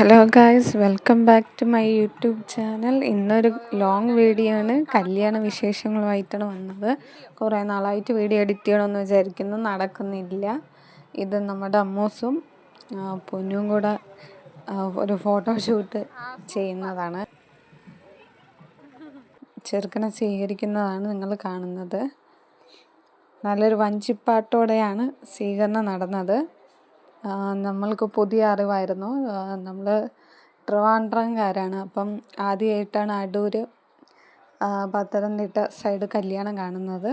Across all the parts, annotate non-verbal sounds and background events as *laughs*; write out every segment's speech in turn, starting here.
Hello guys welcome back to my YouTube channel. ഇന്നൊരു long video ആണ്. കല്യാണ വിശേഷങ്ങളുമായിട്ടാണ് വന്നത്. കുറേ നാളായിട്ട് വീഡിയോ എഡിറ്റ് ചെയ്യണമെന്ന് വിചാരിക്കുന്നു. നടക്കുന്നില്ല. ഇത് നമ്മുടെ അമ്മൂസും പൊന്നും കൂടെ ഒരു ഫോട്ടോഷൂട്ട് ചെയ്യുന്നതാണ്. ചെറുക്കനെ സ്വീകരിക്കുന്നതാണ് നിങ്ങൾ കാണുന്നത്. നല്ലൊരു വഞ്ചിപ്പാട്ടോടെയാണ് സ്വീകരണം നടന്നത്. നമ്മൾക്ക് പുതിയ അറിവായിരുന്നു. നമ്മൾ ട്രിവാൻഡ്രംകാരാണ്. അപ്പം ആദ്യമായിട്ടാണ് അടൂർ പത്തനംതിട്ട സൈഡ് കല്യാണം കാണുന്നത്.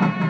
പക്ഷെ *laughs*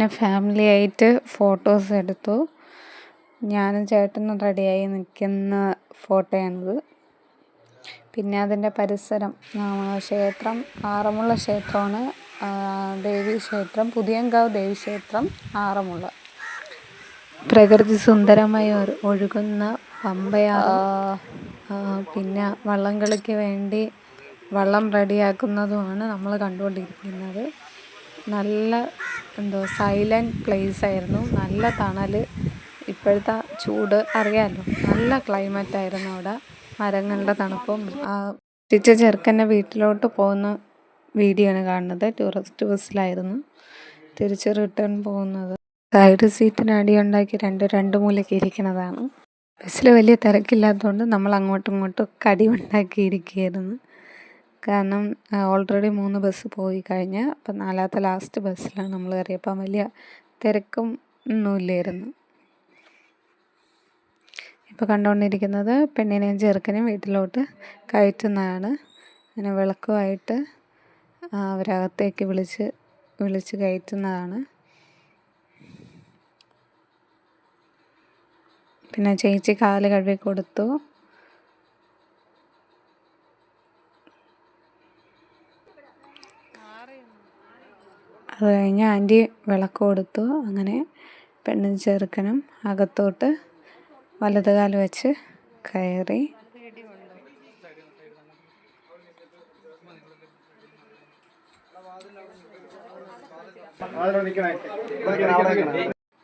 അങ്ങനെ ഫാമിലി ആയിട്ട് ഫോട്ടോസ് എടുത്തു. ഞാനും ചേട്ടനും റെഡിയായി നിൽക്കുന്ന ഫോട്ടോയാണിത്. പിന്നെ അതിന്റെ പരിസരം ക്ഷേത്രം ആറന്മുള ക്ഷേത്രമാണ് ദേവി ക്ഷേത്രം പുതിയങ്കാവ് ദേവി ക്ഷേത്രം ആറന്മുള. പ്രകൃതി സുന്ദരമായി ഒഴുകുന്ന പമ്പയാ പിന്നെ വള്ളംകളിക്ക് വേണ്ടി വള്ളം റെഡിയാക്കുന്നതുമാണ് നമ്മൾ കണ്ടുകൊണ്ടിരിക്കുന്നത്. നല്ല എന്തോ സൈലന്റ് പ്ലേസ് ആയിരുന്നു. നല്ല തണൽ ഇപ്പോഴത്തെ ചൂട് അറിയാമല്ലോ നല്ല ക്ലൈമറ്റ് ആയിരുന്നു അവിടെ. മരങ്ങളുടെ തണുപ്പും. ആ ചിച്ച ചെറുക്കന്റെ വീട്ടിലോട്ട് പോകുന്ന വീഡിയോ ആണ് കാണുന്നത്. ടൂറിസ്റ്റ് ബസ്സിലായിരുന്നു തിരിച്ച് റിട്ടേൺ പോകുന്നത്. സൈഡ് സീറ്റിന് അടി ഉണ്ടാക്കി രണ്ട് രണ്ട് മൂലയ്ക്ക് ഇരിക്കുന്നതാണ്. ബസ്സിൽ വലിയ തിരക്കില്ലാത്തതുകൊണ്ട് നമ്മൾ അങ്ങോട്ടും ഇങ്ങോട്ടും കടി ഉണ്ടാക്കിയിരിക്കുകയായിരുന്നു. കാരണം ഓൾറെഡി മൂന്ന് ബസ് പോയി കഴിഞ്ഞ് അപ്പം നാലാമത്തെ ലാസ്റ്റ് ബസ്സിലാണ് നമ്മൾ കയറിയപ്പം വലിയ തിരക്കും ഒന്നുമില്ലായിരുന്നു ഇപ്പോൾ കണ്ടുകൊണ്ടിരിക്കുന്നത് പെണ്ണിനെയും ചെറുക്കനെയും വീട്ടിലോട്ട് കയറ്റുന്നതാണ്. അങ്ങനെ വിളക്കുമായിട്ട് അവരകത്തേക്ക് വിളിച്ച് വിളിച്ച് കയറ്റുന്നതാണ്. പിന്നെ ചേച്ചി കാൽ കഴുകി കൊടുത്തു. അത് കഴിഞ്ഞ് ആന്റി വിളക്ക് കൊടുത്തു. അങ്ങനെ പെണ്ണും ചെറുക്കനും അകത്തോട്ട് വലത് കാൽ വെച്ച് കയറി.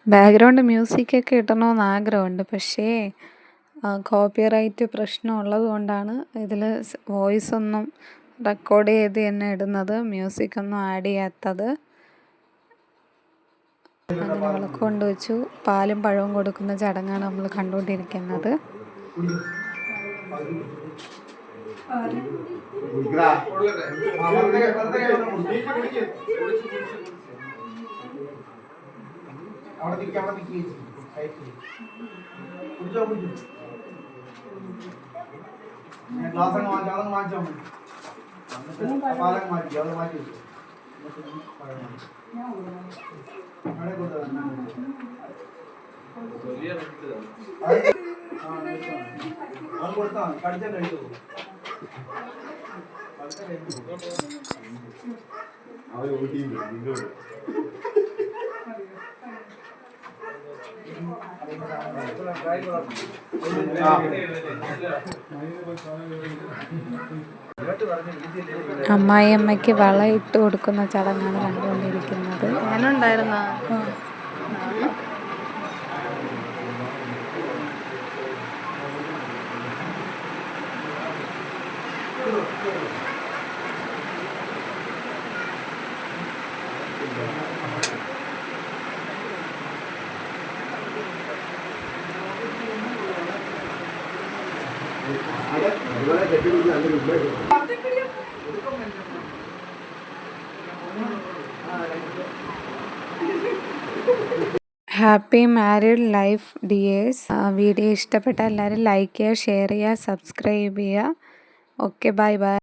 ബാക്ക്ഗ്രൗണ്ട് മ്യൂസിക്കൊക്കെ ഇടണമെന്ന് ആഗ്രഹമുണ്ട്. പക്ഷേ കോപ്പിറൈറ്റ് പ്രശ്നം ഉള്ളത് കൊണ്ടാണ് ഇതിൽ വോയിസ് ഒന്നും റെക്കോർഡ് ചെയ്ത് തന്നെ ഇടുന്നത് മ്യൂസിക് ഒന്നും ആഡ് ചെയ്യാത്തത്. അങ്ങനെ വിളക്ക് കൊണ്ടുവച്ചു. പാലും പഴവും കൊടുക്കുന്ന ചടങ്ങാണ് നമ്മൾ കണ്ടുകൊണ്ടിരിക്കുന്നത്. ഗ്ലാസ് അങ്ങ് മാറ്റി അതങ്ങ് മാറ്റിയാൽ പാലങ്ങ് മാറ്റി അത് മാറ്റി അവിടെ കൊടുത്തോ. അത് ആ, എടുത്തോ. അത് കൊടുത്താൽ മതി കടിച്ചാൽ കഴിച്ചു അമ്മായിയമ്മയ്ക്ക് വള ഇട്ട് കൊടുക്കുന്ന ചടങ്ങാണ് കണ്ടുകൊണ്ടിരിക്കുന്നത്. ഞാനുണ്ടായിരുന്ന happy married life dears. Video ഇഷ്ടപ്പെട്ട എല്ലാവരും ലൈക്ക് ചെയ്യുക ഷെയർ ചെയ്യുക സബ്സ്ക്രൈബ് ചെയ്യുക. Okay bye bye